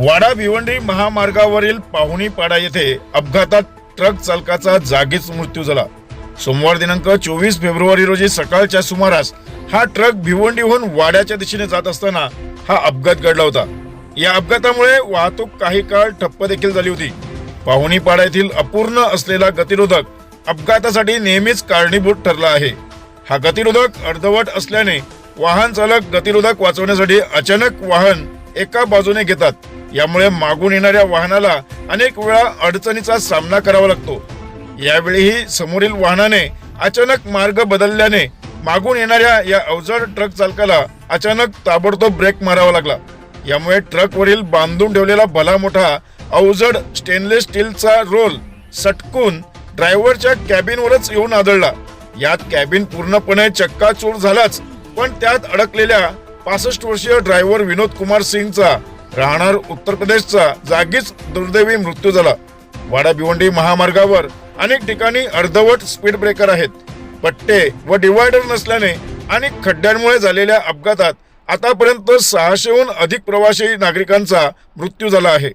वाडा भिवंडी महामार्गावरील पाहुणीपाडा येथे अपघातात ट्रक चालकाचा जागीच मृत्यू झाला. सोमवार दिनांक चोवीस फेब्रुवारी रोजी सकाळच्या सुमारास हा ट्रक भिवंडीहून वाड्याच्या दिशेने जात असताना हा अपघात घडला होता. या अपघातामुळे वाहतूक काही काळ ठप्प देखील झाली होती. पाहुणीपाडा येथील अपूर्ण असलेला गतिरोधक अपघातासाठी नेहमीच कारणीभूत ठरला आहे. हा गतिरोधक अर्धवट असल्याने वाहन चालक गतिरोधक वाचवण्यासाठी अचानक वाहन एका बाजूने घेतात. यामुळे मागून येणाऱ्या वाहनाला अनेक वेळा अडचणीचा सामना करावा लागतो. यावेळीही समोरील वाहनाने अचानक मार्ग बदलल्याने मागून येणाऱ्या या अवजड ट्रक चालकाला अचानक ताबडतोब ब्रेक मारावा लागला. यामुळे ट्रकवरील बांधून ठेवलेला भला मोठा अवजड स्टेनलेस स्टीलचा रोल सटकून ड्रायव्हरच्या कॅबिनवरच येऊन आदळला. यात कॅबिन पूर्णपणे चक्काचूर झालाच पण त्यात अडकलेल्या पासष्ट वर्षीय ड्रायव्हर विनोद कुमार सिंगचा राहणार उत्तर प्रदेशचा जागीच दुर्दैवी मृत्यू झाला. वाडा भिवंडी महामार्गावर अनेक ठिकाणी अर्धवट स्पीड ब्रेकर आहेत. पट्टे व डिवायडर नसल्याने आणि खड्ड्यांमुळे झालेल्या अपघातात आतापर्यंत सहाशेहून अधिक प्रवासी नागरिकांचा मृत्यू झाला आहे.